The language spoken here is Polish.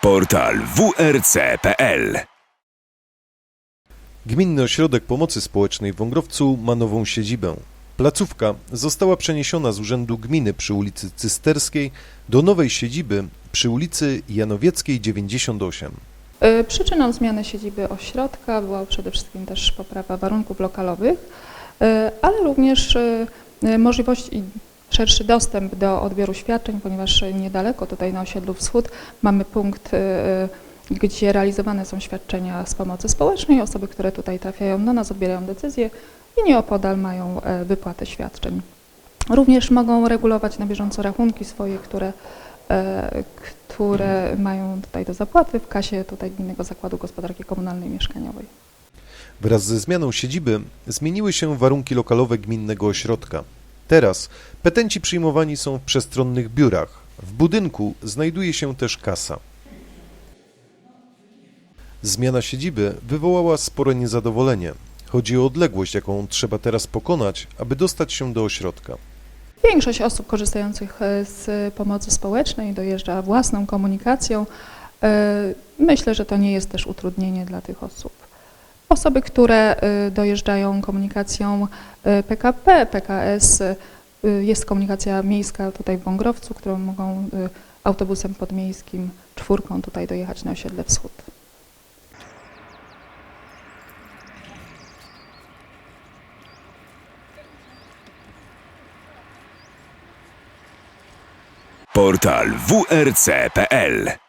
Portal wrc.pl Gminny Ośrodek Pomocy Społecznej w Wągrowcu ma nową siedzibę. Placówka została przeniesiona z Urzędu Gminy przy ulicy Cysterskiej do nowej siedziby przy ulicy Janowieckiej 98. Y, Przyczyną zmiany siedziby ośrodka była przede wszystkim też poprawa warunków lokalowych, y, ale również y, możliwość szerszy dostęp do odbioru świadczeń, ponieważ niedaleko tutaj na osiedlu Wschód mamy punkt, y, y, gdzie realizowane są świadczenia z pomocy społecznej. Osoby, które tutaj trafiają do nas, odbierają decyzje i nieopodal mają e, wypłatę świadczeń. Również mogą regulować na bieżąco rachunki swoje, które e, które mają tutaj do zapłaty w kasie tutaj Gminnego Zakładu Gospodarki Komunalnej i Mieszkaniowej. Wraz ze zmianą siedziby zmieniły się warunki lokalowe gminnego ośrodka. Teraz petenci przyjmowani są w przestronnych biurach. W budynku znajduje się też kasa. Zmiana siedziby wywołała spore niezadowolenie. Chodzi o odległość, jaką trzeba teraz pokonać, aby dostać się do ośrodka. Większość osób korzystających e, z pomocy społecznej dojeżdża własną komunikacją. E, Myślę, że to nie jest też utrudnienie dla tych osób. Osoby, które e, dojeżdżają komunikacją e, PKP, PKS, e, jest komunikacja miejska tutaj w Wągrowcu, którą mogą autobusem podmiejskim czwórką tutaj dojechać na osiedle Wschód. Portal wrc.pl